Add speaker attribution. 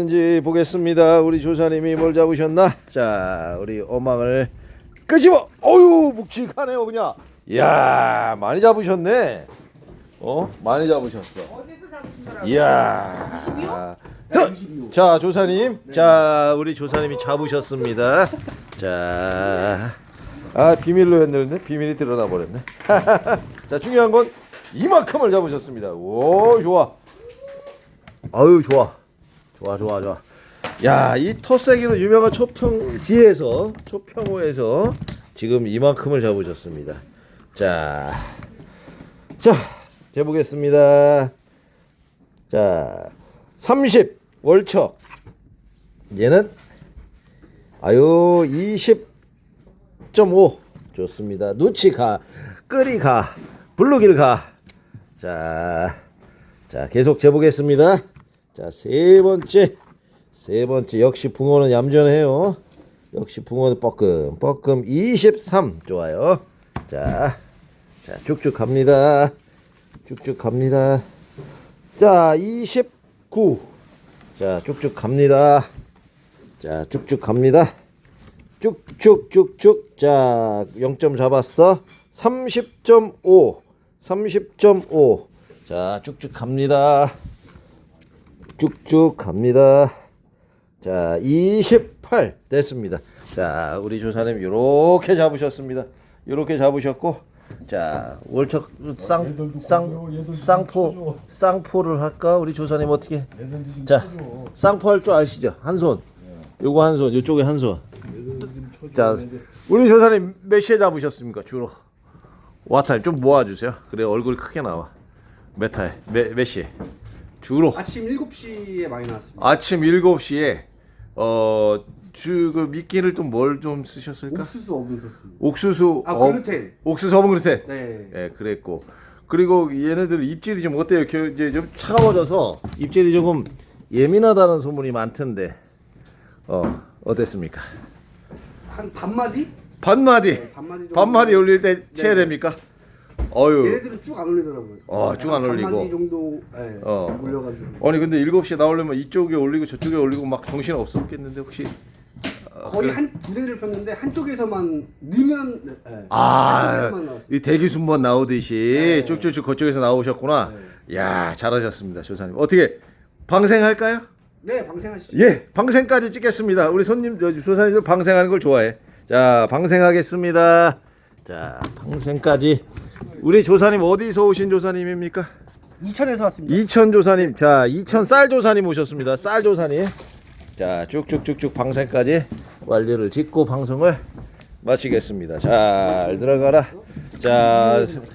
Speaker 1: 있는지 보겠습니다. 우리 조사님이 뭘 잡으셨나? 자, 우리 어망을 끄집어. 어유 묵직하네요, 그냥. 이야, 많이 잡으셨네. 어, 많이 잡으셨어.
Speaker 2: 어디서 잡으신 거라고?
Speaker 1: 이야.
Speaker 2: 22호?
Speaker 1: 자, 자, 조사님. 자, 우리 조사님이 잡으셨습니다. 자, 아 비밀로 했는데 비밀이 드러나 버렸네. 자, 중요한 건 이만큼을 잡으셨습니다. 오, 좋아. 아유, 좋아. 좋아, 좋아, 좋아. 야, 이 토세기로 유명한 초평지에서 초평호에서 지금 이만큼을 잡으셨습니다. 자, 자, 재보겠습니다. 자, 30 월척. 얘는 아유 20.5 좋습니다. 누치 가, 끄리 가, 블루길 가. 자, 자 계속 재보겠습니다. 자, 세 번째, 세 번째 역시 붕어는 얌전해요. 역시 붕어는 뻐끔, 뻐끔 23 좋아요. 자, 자 쭉쭉 갑니다. 쭉쭉 갑니다. 자, 29. 자, 쭉쭉 갑니다. 자, 쭉쭉 갑니다. 쭉쭉쭉쭉. 자, 0점 잡았어. 30.5. 30.5. 자, 쭉쭉 갑니다. 쭉쭉 갑니다. 자, 28 됐습니다. 자, 우리 조사님 요렇게 잡으셨습니다. 요렇게 잡으셨고 자, 월척 쌍, 쌍, 쌍포, 쌍포를 할까? 우리 조사님 어떻게? 자, 쌍포 할 줄 아시죠? 한 손. 요거 한 손, 요쪽에 한 손. 자, 우리 조사님 몇 시에 잡으셨습니까? 주로. 와탈 좀 모아주세요. 그래 얼굴이 크게 나와. 몇 탈? 몇, 몇 시에? 주로.
Speaker 3: 아침 7시에 많이 나왔습니다.
Speaker 1: 아침 7시에 어, 주그 미끼를 좀 뭘 좀 쓰셨을까?
Speaker 3: 옥수수 어분 썼습니다.
Speaker 1: 옥수수
Speaker 3: 아,
Speaker 1: 어-
Speaker 3: 글루텐.
Speaker 1: 옥수수 어분 글루텐.
Speaker 3: 네.
Speaker 1: 예, 그랬고. 그리고 얘네들 입질이 좀 어때요? 겨- 이제 좀 차가워져서 입질이 조금 예민하다는 소문이 많던데. 어, 어땠습니까?
Speaker 3: 한 반마디?
Speaker 1: 반마디.
Speaker 3: 네, 반마디 정도.
Speaker 1: 반마디 올릴 때 채야
Speaker 3: 네.
Speaker 1: 됩니까? 어유.
Speaker 3: 얘네들은 쭉 안 올리더라고요.
Speaker 1: 어, 쭉 안 올리고.
Speaker 3: 반마디 정도 예,
Speaker 1: 어.
Speaker 3: 올려가지고
Speaker 1: 아니 근데 7시에 나오려면 이쪽에 올리고 저쪽에 올리고 막 정신 없었겠는데 혹시
Speaker 3: 거의 한 두 대를 폈는데 한쪽에서만 넣으면 예,
Speaker 1: 아,
Speaker 3: 한쪽에서만 나왔어요.
Speaker 1: 이 대기 순번 나오듯이
Speaker 3: 네.
Speaker 1: 쭉쭉쭉 그쪽에서 나오셨구나. 야, 잘하셨습니다, 조사님. 어떻게 방생할까요?
Speaker 3: 네, 방생하시죠.
Speaker 1: 예, 방생까지 찍겠습니다. 우리 손님, 저 조사님들 방생하는 걸 좋아해. 자, 방생하겠습니다. 자, 방생까지. 우리 조사님 어디서 오신 조사님입니까?
Speaker 3: 이천에서 왔습니다.
Speaker 1: 이천 조사님. 자, 이천 쌀 조사님 오셨습니다. 쌀 조사님. 자, 쭉쭉쭉쭉 방생까지 완료를 짓고 방송을 마치겠습니다. 잘 들어가라. 자,